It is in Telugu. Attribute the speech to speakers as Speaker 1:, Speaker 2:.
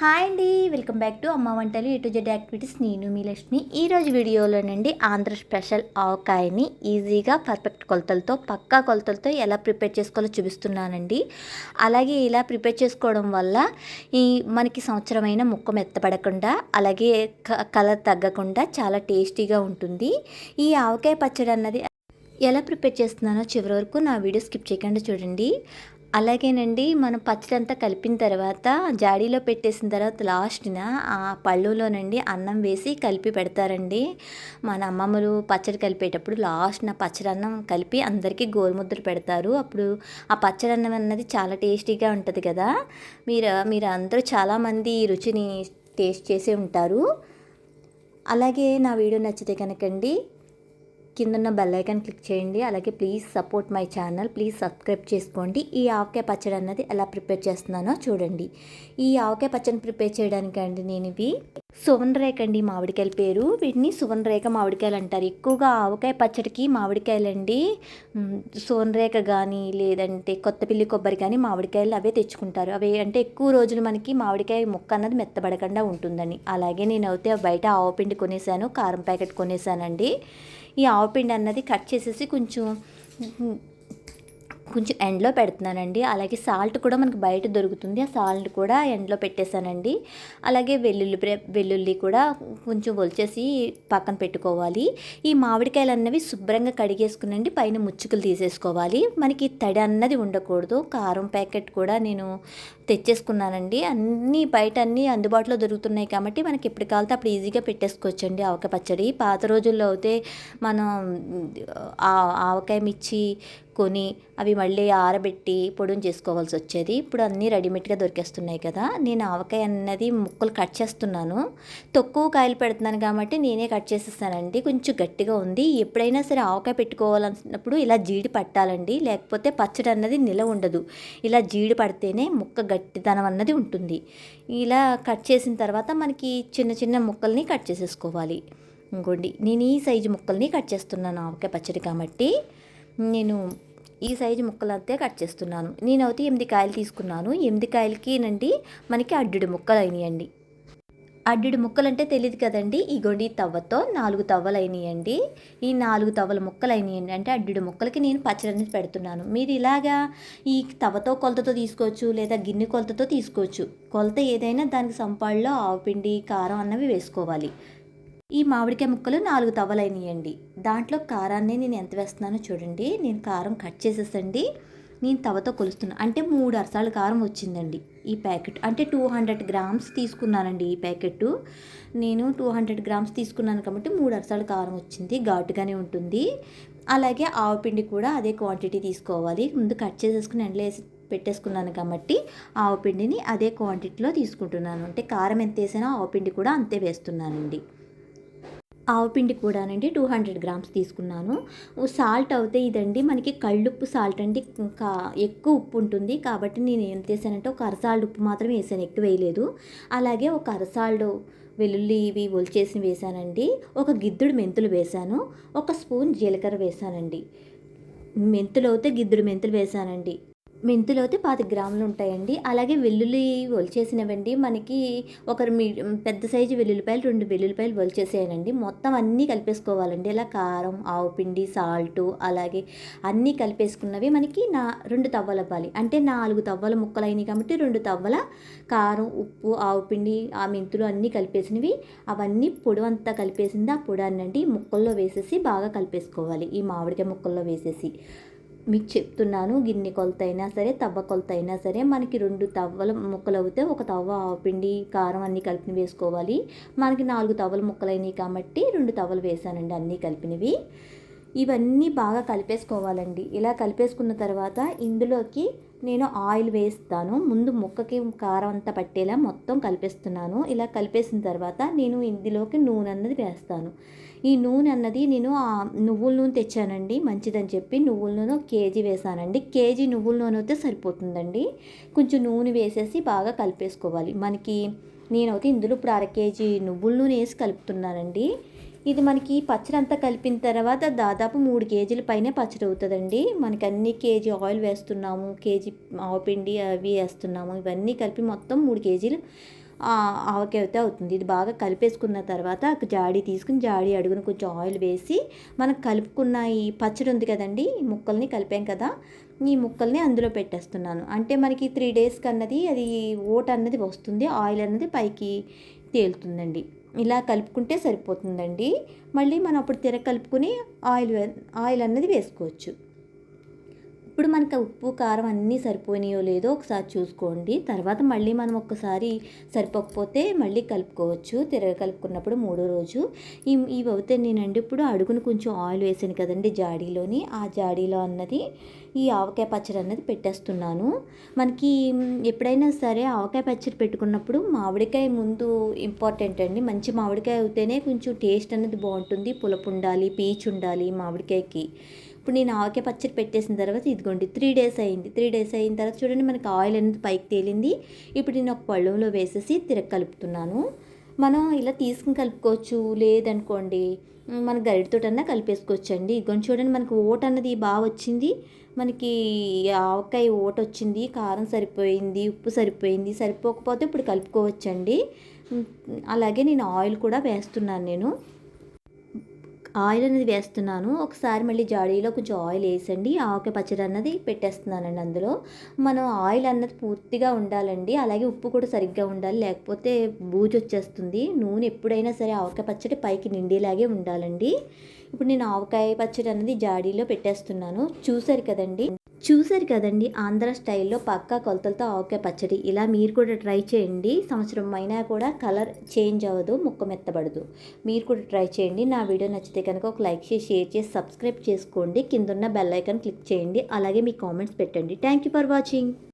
Speaker 1: హాయ్ అండి వెల్కమ్ బ్యాక్ టు అమ్మ వంటలు ఇటు జెడ్ యాక్టివిటీస్. నేను మీ లక్ష్మి. ఈరోజు వీడియోలోనండి ఆంధ్ర స్పెషల్ ఆవకాయని ఈజీగా పర్ఫెక్ట్ కొలతలతో పక్కా కొలతలతో ఎలా ప్రిపేర్ చేసుకోవాలో చూపిస్తున్నానండి. అలాగే ఇలా ప్రిపేర్ చేసుకోవడం వల్ల ఈ మనకి సంవత్సరమైన ముక్క మెత్తపడకుండా అలాగే కలర్ తగ్గకుండా చాలా టేస్టీగా ఉంటుంది. ఈ ఆవకాయ పచ్చడి అన్నది ఎలా ప్రిపేర్ చేస్తున్నానో చివరి వరకు నా వీడియో స్కిప్ చేయకుండా చూడండి. అలాగేనండి మనం పచ్చడి అంతా కలిపిన తర్వాత జాడీలో పెట్టేసిన తర్వాత లాస్ట్న ఆ పళ్ళులోనండి అన్నం వేసి కలిపి పెడతారండి. మన అమ్మమ్మలు పచ్చడి కలిపేటప్పుడు లాస్ట్న పచ్చడి అన్నం కలిపి అందరికీ గోరుముద్దలు పెడతారు. అప్పుడు ఆ పచ్చడి అన్నం అన్నది చాలా టేస్టీగా ఉంటుంది కదా. మీరు మీరు అందరూ చాలామంది ఈ రుచిని టేస్ట్ చేసే ఉంటారు. అలాగే నా వీడియో నచ్చితే కనుకండి కిందన్న బెల్ ఐకాన్ క్లిక్ చేయండి. అలాగే please support my channel please subscribe చేసుకోండి. ఈ ఆవకాయ పచ్చడి అన్నది ఎలా ప్రిపేర్ చేస్తున్నానో చూడండి. ఈ ఆవకాయ పచ్చడిని ప్రిపేర్ చేయడానికి అండి నేను ఇవి సువన్ రేఖ అండి మామిడికాయల పేరు. వీటిని సువన్ రేఖ మామిడికాయలు అంటారు. ఎక్కువగా ఆవకాయ పచ్చడికి మామిడికాయలండి సువన్ రేఖ కానీ లేదంటే కొత్తపిల్లి కొబ్బరి కానీ మామిడికాయలు అవే తెచ్చుకుంటారు. అవి అంటే ఎక్కువ రోజులు మనకి మామిడికాయ ముక్క అన్నది మెత్తబడకుండా ఉంటుందని అలాగే నేను అయితే బయట ఆవపిండి కొనేసాను కారం ప్యాకెట్ కొనేసానండి. ఈ ఆవపిండి అన్నది కట్ చేసేసి కొంచెం కొంచెం ఎండలో పెడుతున్నానండి. అలాగే సాల్ట్ కూడా మనకు బయట దొరుకుతుంది. ఆ సాల్ట్ కూడా ఎండలో పెట్టేశానండి. అలాగే వెల్లుల్లి వెల్లుల్లి కూడా కొంచెం ఒలిచేసి పక్కన పెట్టుకోవాలి. ఈ మామిడికాయలు అన్నవి శుభ్రంగా కడిగేసుకునండి. పైన ముచ్చుకలు తీసేసుకోవాలి. మనకి తడి అన్నది ఉండకూడదు. కారం ప్యాకెట్ కూడా నేను తెచ్చేసుకున్నానండి. అన్నీ బయట అన్నీ అందుబాటులో దొరుకుతున్నాయి కాబట్టి మనకి ఎప్పుడు కావాలితే అప్పుడు ఈజీగా పెట్టేసుకోవచ్చండి ఆవకాయ పచ్చడి. పాత రోజుల్లో అయితే మనం ఆవకాయ మిర్చి కొని అవి మళ్ళీ ఆరబెట్టి పొడిని చేసుకోవాల్సి వచ్చేది. ఇప్పుడు అన్నీ రెడీమేడ్గా దొరికేస్తున్నాయి కదా. నేను ఆవకాయ అన్నది ముక్కలు కట్ చేస్తున్నాను. తక్కువ కాయలు పెడుతున్నాను కాబట్టి నేనే కట్ చేసేస్తానండి. కొంచెం గట్టిగా ఉంది. ఎప్పుడైనా సరే ఆవకాయ పెట్టుకోవాలనుకున్నప్పుడు ఇలా జీడి పట్టాలండి. లేకపోతే పచ్చడి అన్నది నిల ఉండదు. ఇలా జీడి పడితేనే ముక్క గట్టిదనం అన్నది ఉంటుంది. ఇలా కట్ చేసిన తర్వాత మనకి చిన్న చిన్న ముక్కల్ని కట్ చేసేసుకోవాలి. ఇంకోండి నేను ఈ సైజు ముక్కల్ని కట్ చేస్తున్నాను ఆవకాయ పచ్చడి కాబట్టి. నేను ఈ సైజు ముక్కలంతే కట్ చేస్తున్నాను. నేనైతే ఎనిమిది కాయలు తీసుకున్నాను. ఎనిమిది కాయలకి నండి మనకి అడ్డుడు ముక్కలు అయినాయండి. అడ్డుడు ముక్కలు అంటే తెలియదు కదండి ఈ గొండి తవ్వతో నాలుగు తవ్వలు అయినాయండి. ఈ నాలుగు తవ్వల ముక్కలు అయినాయండి. అంటే అడ్డుడు ముక్కలకి నేను పచ్చడి పెడుతున్నాను. మీరు ఇలాగా ఈ తవ్వతో కొలతతో తీసుకోవచ్చు లేదా గిన్నె కొలతతో తీసుకోవచ్చు. కొలత ఏదైనా దానికి సంపాడులో ఆవుపిండి కారం అన్నవి వేసుకోవాలి. ఈ మామిడికాయ ముక్కలు నాలుగు తవ్వలైనయండి. దాంట్లో కారాన్ని నేను ఎంత వేస్తున్నానో చూడండి. నేను కారం కట్ చేసేసండి. నేను తవతో కొలుస్తున్నాను అంటే మూడు అరసాల కారం వచ్చిందండి ఈ ప్యాకెట్. అంటే టూ హండ్రెడ్ గ్రామ్స్ తీసుకున్నానండి ఈ ప్యాకెట్. నేను టూ హండ్రెడ్ గ్రామ్స్ తీసుకున్నాను కాబట్టి మూడు అరసాల కారం వచ్చింది. ఘాటుగానే ఉంటుంది. అలాగే ఆవుపిండి కూడా అదే క్వాంటిటీ తీసుకోవాలి. ముందు కట్ చేసేసుకుని ఎండలేసి పెట్టేసుకున్నాను కాబట్టి ఆవుపిండిని అదే క్వాంటిటీలో తీసుకుంటున్నాను. అంటే కారం ఎంత వేసినా ఆవుపిండి కూడా అంతే వేస్తున్నానండి. ఆవపిండి కూడానండి టూ హండ్రెడ్ గ్రామ్స్ తీసుకున్నాను. సాల్ట్ అవుతే ఇదండి మనకి కళ్ళుప్పు సాల్ట్ అండి. ఇంకా ఎక్కువ ఉప్పు ఉంటుంది కాబట్టి నేను ఏం చేశానంటే ఒక అరసాల్డ్ ఉప్పు మాత్రం వేసాను ఎక్కువ వేయలేదు. అలాగే ఒక అరసాల్డ్ వెల్లుల్లి ఇవి ఒలిచేసి వేసానండి. ఒక గిద్దుడు మెంతులు వేశాను ఒక స్పూన్ జీలకర్ర వేసానండి. మెంతులు అయితే గిద్దుడు మెంతులు వేసానండి. మెంతులు అయితే పాతి గ్రాములు ఉంటాయండి. అలాగే వెల్లుల్లి ఒలిచేసినవండి. మనకి ఒకరు మీ పెద్ద సైజు వెల్లుల్లిపాయలు రెండు వెల్లుల్లిపాయలు ఒలిచేసేయనండి. మొత్తం అన్నీ కలిపేసుకోవాలండి. ఇలా కారం ఆవు పిండి సాల్ట్ అలాగే అన్నీ కలిపేసుకున్నవి మనకి నా రెండు తవ్వలు అవ్వాలి. అంటే నాలుగు తవ్వల ముక్కలు అయినాయి కాబట్టి రెండు తవ్వల కారం ఉప్పు ఆవు పిండి ఆ మెంతులు అన్నీ కలిపేసినవి. అవన్నీ పొడి అంతా కలిపేసింది ఆ పొడి అన్నండి ముక్కల్లో వేసేసి బాగా కలిపేసుకోవాలి. ఈ మామిడికాయ ముక్కల్లో వేసేసి. మీకు చెప్తున్నాను గిన్నె కొలత అయినా సరే తవ్వ కొలత అయినా సరే మనకి రెండు తవ్వల ముక్కలు అవుతే ఒక తవ్వ పిండి కారం అన్నీ కలిపి వేసుకోవాలి. మనకి నాలుగు తవ్వల ముక్కలు అయినాయి కాబట్టి రెండు తవ్వలు వేసానండి అన్నీ కలిపినవి. ఇవన్నీ బాగా కలిపేసుకోవాలండి. ఇలా కలిపేసుకున్న తర్వాత ఇందులోకి నేను ఆయిల్ వేస్తాను. ముందు ముక్కకి కారం అంతా పట్టేలా మొత్తం కలిపేస్తున్నాను. ఇలా కలిపేసిన తర్వాత నేను ఇందులోకి నూనె అన్నది వేస్తాను. ఈ నూనె అన్నది నేను నువ్వుల నూనె తెచ్చానండి. మంచిదని చెప్పి నువ్వుల నూనె కేజీ వేసానండి. కేజీ నువ్వుల నూనె అయితే సరిపోతుందండి. కొంచెం నూనె వేసేసి బాగా కలిపేసుకోవాలి. మనకి నేనైతే ఇందులో ఇప్పుడు అర కేజీ నువ్వుల నూనె వేసి కలుపుతున్నానండి. ఇది మనకి పచ్చడి అంతా కలిపిన తర్వాత దాదాపు మూడు కేజీల పైనే పచ్చడి అవుతుందండి. మనకి అన్ని కేజీ ఆయిల్ వేస్తున్నాము కేజీ ఆవపిండి అవి వేస్తున్నాము. ఇవన్నీ కలిపి మొత్తం మూడు కేజీలు ఆవకాయ అయితే అవుతుంది. ఇది బాగా కలిపేసుకున్న తర్వాత జాడీ తీసుకుని జాడీ అడుగున కొంచెం ఆయిల్ వేసి మనం కలుపుకున్న ఈ పచ్చడి ఉంది కదండి ఈ ముక్కల్ని కలిపాం కదా ఈ ముక్కల్ని అందులో పెట్టేస్తున్నాను. అంటే మనకి త్రీ డేస్కి అన్నది అది ఓట్ అన్నది వస్తుంది ఆయిల్ అన్నది పైకి తేలుతుందండి. ఇలా కలుపుకుంటే సరిపోతుందండి. మళ్ళీ మనం అప్పుడు తిరగ కలుపుకొని ఆయిల్ ఆయిల్ అన్నది వేసుకోవచ్చు. ఇప్పుడు మనకి ఉప్పు కారం అన్నీ సరిపోయినాయో లేదో ఒకసారి చూసుకోండి. తర్వాత మళ్ళీ మనం ఒక్కసారి సరిపోకపోతే మళ్ళీ కలుపుకోవచ్చు. తిరగ కలుపుకున్నప్పుడు మూడో రోజు. ఈ ఇవి అవుతే నేనండి ఇప్పుడు అడుగును కొంచెం ఆయిల్ వేసాను కదండి జాడీలోని. ఆ జాడీలో అన్నది ఈ ఆవకాయ పచ్చడి అన్నది పెట్టేస్తున్నాను. మనకి ఎప్పుడైనా సరే ఆవకాయ పచ్చడి పెట్టుకున్నప్పుడు మామిడికాయ ముందు ఇంపార్టెంట్ అండి. మంచి మామిడికాయ అవుతేనే కొంచెం టేస్ట్ అనేది బాగుంటుంది. పులుపు ఉండాలి పీచు ఉండాలి మామిడికాయకి. ఇప్పుడు నేను ఆవకాయ పచ్చడి పెట్టేసిన తర్వాత ఇదిగోండి త్రీ డేస్ అయింది. త్రీ డేస్ అయిన తర్వాత చూడండి మనకి ఆయిల్ అనేది పైకి తేలింది. ఇప్పుడు నేను ఒక పళ్ళంలో వేసేసి తిరగ కలుపుతున్నాను మనం ఇలా తీసుకుని కలుపుకోవచ్చు. లేదనుకోండి మన గరిటతోటన్నా కలిపేసుకోవచ్చు అండి ఇదిగోండి చూడండి మనకి ఓట్ అన్నది బాగా వచ్చింది. మనకి ఆవకాయ ఓట వచ్చింది కారం సరిపోయింది ఉప్పు సరిపోయింది. సరిపోకపోతే ఇప్పుడు కలుపుకోవచ్చండి. అలాగే నేను ఆయిల్ కూడా వేస్తున్నాను నేను. ఆయిల్ అనేది వేస్తున్నాను. ఒకసారి మళ్ళీ జాడీలో కొంచెం ఆయిల్ వేసండి. ఆవకాయ పచ్చడి అన్నది పెట్టేస్తున్నానండి అందులో. మనం ఆయిల్ అన్నది పూర్తిగా ఉండాలండి. అలాగే ఉప్పు కూడా సరిగ్గా ఉండాలి. లేకపోతే బూజు వచ్చేస్తుంది. నూనె ఎప్పుడైనా సరే ఆవకాయ పచ్చడి పైకి నిండేలాగే ఉండాలండి. ఇప్పుడు నేను ఆవకాయ పచ్చడి అన్నది జాడీలో పెట్టేస్తున్నాను. చూసారు కదండి? చూసారు కదండి ఆంధ్ర స్టైల్లో పక్కా కొలతలతో ఆవకాయ పచ్చడి. ఇలా మీరు కూడా ట్రై చేయండి. సంవత్సరం అయినా కూడా కలర్ చేంజ్ అవ్వదు ముక్క మెత్తబడదు మీరు కూడా ట్రై చేయండి. నా వీడియో నచ్చితే కనుక ఒక లైక్ చేసి షేర్ చేసి సబ్స్క్రైబ్ చేసుకోండి. కింద ఉన్న బెల్ ఐకాన్ క్లిక్ చేయండి. అలాగే మీ కామెంట్స్ పెట్టండి. Thank you for watching.